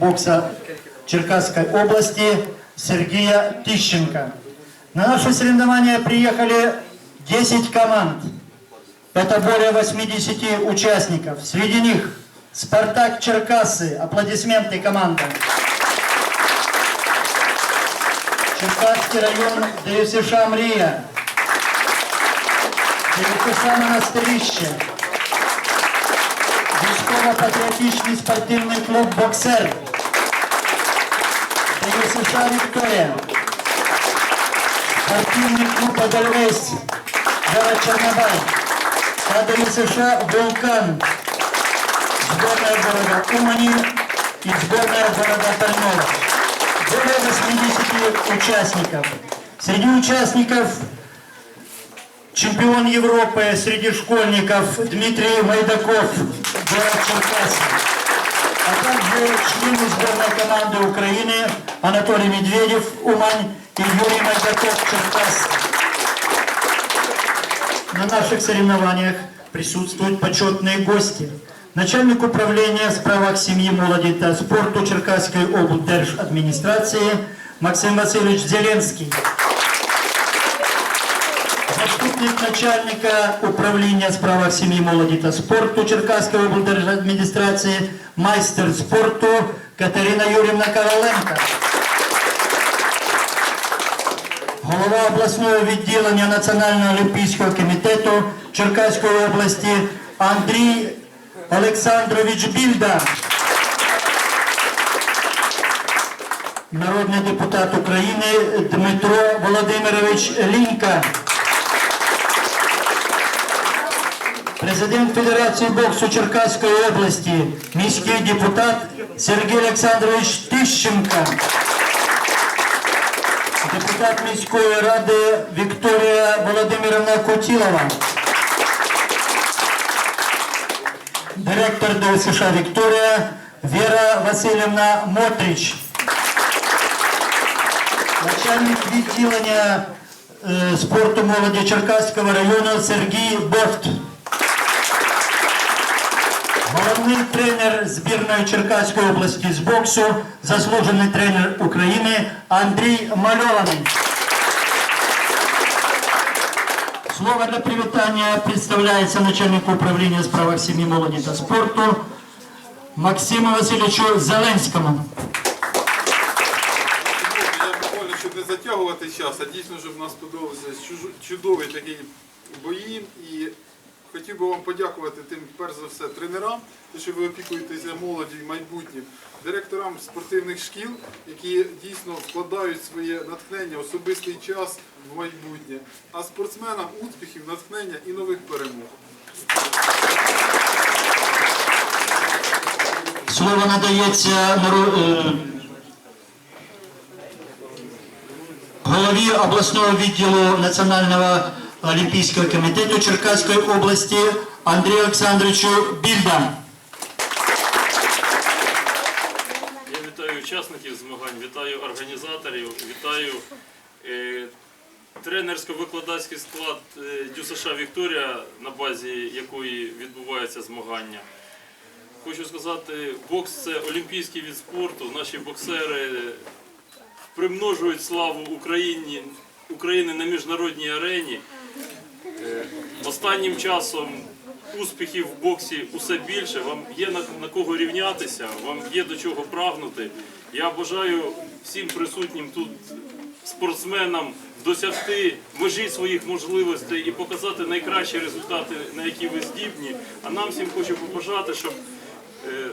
бокса Черкасской области Сергея Тищенко. На наши соревнования приехали 10 команд. Это более 80 участников. Среди них Спартак Черкассы. Аплодисменты командам. Черкасский район ДСШ Мрия. ДСШ Монастырище. Військово-патріотичний спортивний клуб «Боксер». ДСШ «Вікторія». Спортивный клуб «Эдельвейс». Город Чернобай. КДСШ «Вулкан». Сборная города Умани и сборная города Тальнова. Более 80 участников. Среди участников чемпион Европы среди школьников Дмитрий Майдаков, город Черкассы. А также члены сборной команды Украины Анатолий Медведев, Умань и Юрий Майдаков, Черкассы. На наших соревнованиях присутствуют почетные гости. Начальник управления в справах семьи, молоді та спорту Черкаської облдержадміністрації Максим Васильович Зеленський. Заступник начальника управління справах сім'ї, молоді та спорту Черкаської облдержадміністрації, майстер спорту Катерина Юрівна Коваленко. Голова обласного відділення Національного олімпійського комітету Черкаської області Андрій Олександрович Більда. Народний депутат України Дмитро Володимирович Лінька. Президент Федерації боксу Черкаської області, міський депутат Сергій Олександрович Тищенко. Депутат міської ради Вікторія Володимирівна Кутілова. Директор ДСШ Вікторія Віра Васильівна Мотрич. Начальник відділення е, спорту молоді Черкаського району Сергій Бохт. Головний тренер збірної Черкаської області з боксу, заслужений тренер України Андрій Мальований. Слово для привітання представляється начальнику управління у справах сім'ї, молоді та спорту Максиму Васильовичу Зеленському. Щоб не затягувати час, а дійсно, щоб в нас подобалися чужу- чудові такі бої. І хотів би вам подякувати тим, перш за все, тренерам, що ви опікуєтеся молоді і майбутнім, директорам спортивних шкіл, які дійсно вкладають своє натхнення, особистий час в майбутнє, а спортсменам успіхів, натхнення і нових перемог. Слово надається е, голові обласного відділу Національного олімпійського комітету Черкаської області Андрію Олександровичу Більда. Я вітаю учасників змагань, вітаю організаторів, вітаю е, тренерсько-викладацький склад е, ДЮСШ Вікторія, на базі якої відбуваються змагання. Хочу сказати, бокс це олімпійський від спорту. Наші боксери примножують славу Україні, України на міжнародній арені. Останнім часом успіхів в боксі усе більше. Вам є на, на кого рівнятися, вам є до чого прагнути. Я бажаю всім присутнім тут спортсменам досягти межі своїх можливостей і показати найкращі результати, на які ви здібні. А нам всім хочу побажати, щоб е,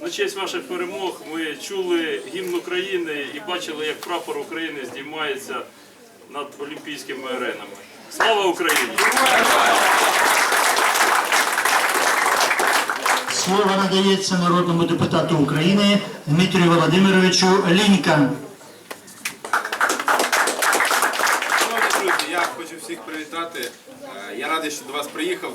на честь ваших перемог ми чули гімн України і бачили, як прапор України здіймається над олімпійськими аренами. Слава Україні! Слово надається народному депутату України Дмитрію Володимировичу Лінька. Шановні друзі, я хочу всіх привітати. Е, Я радий, що до вас приїхав.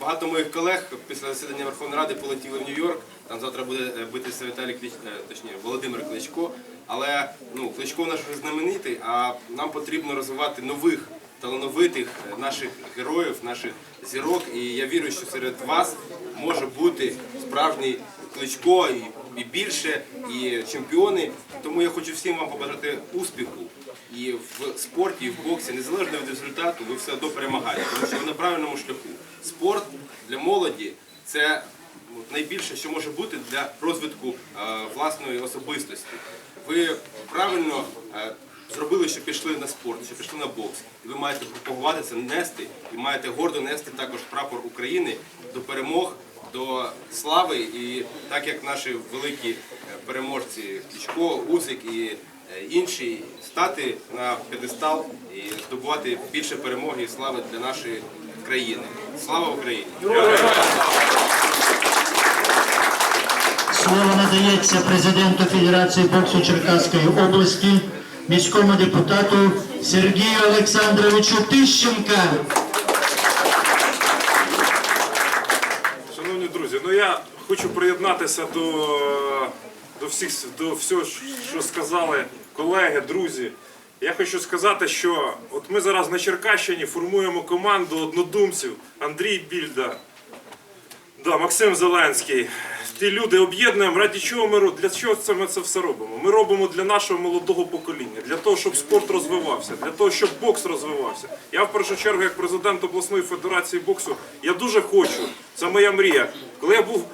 Багато моїх колег після засідання Верховної Ради полетіли в Нью-Йорк. Там завтра буде е, битися Віталій Клич... е, точніше, Володимир Кличко. Але ну, Кличко наш знаменитий, а нам потрібно розвивати нових талановитих е, наших героїв, наших зірок. І я вірю, що серед вас може бути справжній Кличко і більше, і чемпіони. Тому я хочу всім вам побажати успіху. І в спорті, і в боксі, незалежно від результату, ви все одно перемагаєте, тому що ви на правильному шляху. Спорт для молоді це найбільше, що може бути для розвитку е, власної особистості. Ви правильно е, зробили, що пішли на спорт, що пішли на бокс. І ви маєте пропагувати нести, і маєте гордо нести також прапор України до перемог, до слави. І так як наші великі е, переможці Кличко, Усик і е, інші стати на п'єдестал і здобувати більше перемоги і слави для нашої країни. Слава Україні! Слово надається президенту Федерації боксу Черкаської області, міському депутату Сергію Олександровичу Тищенка. Шановні друзі, ну я хочу приєднатися до, до, всіх, до всього, що сказали колеги, друзі. Я хочу сказати, що от ми зараз на Черкащині формуємо команду однодумців Андрій Більда, да, Максим Зеленський. Ті люди об'єднуємо, раді чого ми для чого це ми це все робимо? Ми робимо для нашого молодого покоління, для того, щоб спорт розвивався, для того, щоб бокс розвивався. Я в першу чергу, як президент обласної федерації боксу, я дуже хочу. Це моя мрія. Коли я був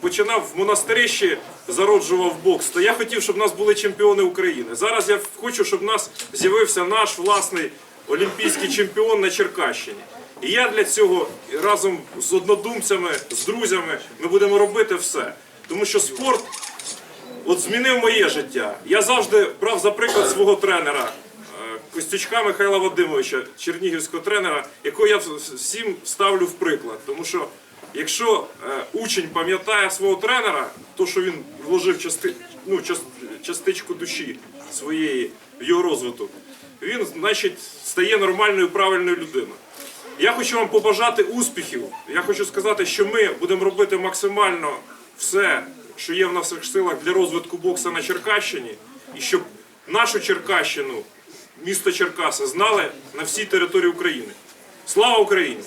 починав в монастирищі, зароджував бокс, то я хотів, щоб нас були чемпіони України. Зараз я хочу, щоб нас з'явився наш власний олімпійський чемпіон на Черкащині. І я для цього разом з однодумцями, з друзями, ми будемо робити все. Тому що спорт от змінив моє життя. Я завжди брав за приклад свого тренера е, Костючка Михайла Вадимовича, чернігівського тренера, якого я всім ставлю в приклад. Тому що якщо е, учень пам'ятає свого тренера, то що він вложив части, ну, частичку душі своєї в його розвиток, він, значить, стає нормальною, правильною людиною. Я хочу вам побажати успіхів. Я хочу сказати, що ми будемо робити максимально все, що є в наших силах для розвитку бокса на Черкащині, і щоб нашу Черкащину, місто Черкаса, знали на всій території України. Слава Україні!